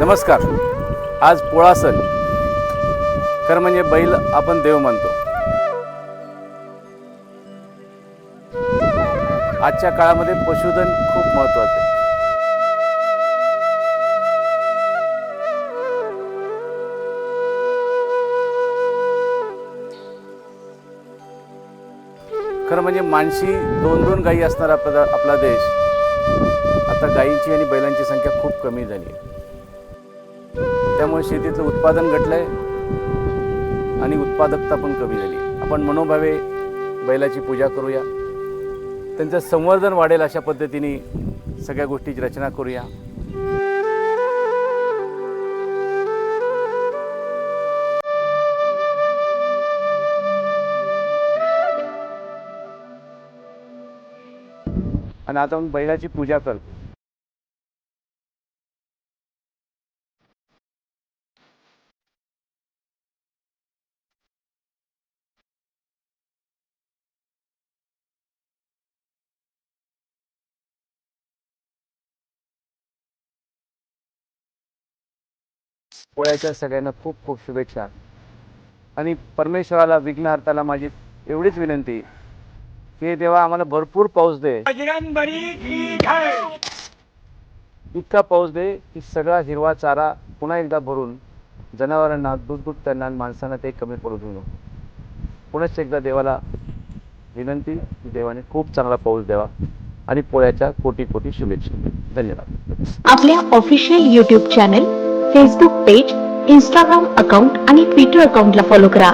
नमस्कार. आज पोळा सण. खरं म्हणजे बैल आपण देव मानतो. आजच्या काळामध्ये पशुधन खूप महत्वाचं आहे. खरं म्हणजे मानशी दोन दोन गायी असणारा आपला आपला देश. आता गायींची आणि बैलांची संख्या खूप कमी झाली आहे. त्यामुळे शेतीतलं उत्पादन घटलंय आणि उत्पादकता पण कमी झाली. आपण मनोभावे बैलाची पूजा करूया. त्यांचं संवर्धन वाढेल अशा पद्धतीने सगळ्या गोष्टीची रचना करूया. आणि आता आपण बैलाची पूजा करतो. पोळ्याच्या सगळ्यांना खूप खूप शुभेच्छा. आणि परमेश्वराला विघ्नहर्ताला माझी एवढीच विनंती. की देवा आम्हाला भरपूर पाऊस दे. इतका पाऊस दे की सगळा हिरवा चारा पुन्हा एकदा भरून जनावरांना दूध दूध त्यांना माणसांना ते कमी पडू देऊ नको. पुनश्च एकदा देवाला विनंती की देवाने खूप चांगला पाऊस द्यावा आणि पोळ्याच्या कोटी कोटी शुभेच्छा. धन्यवाद. आपल्या official YouTube channel Facebook page Instagram account आणि ट्विटर अकाउंटला फॉलो करा.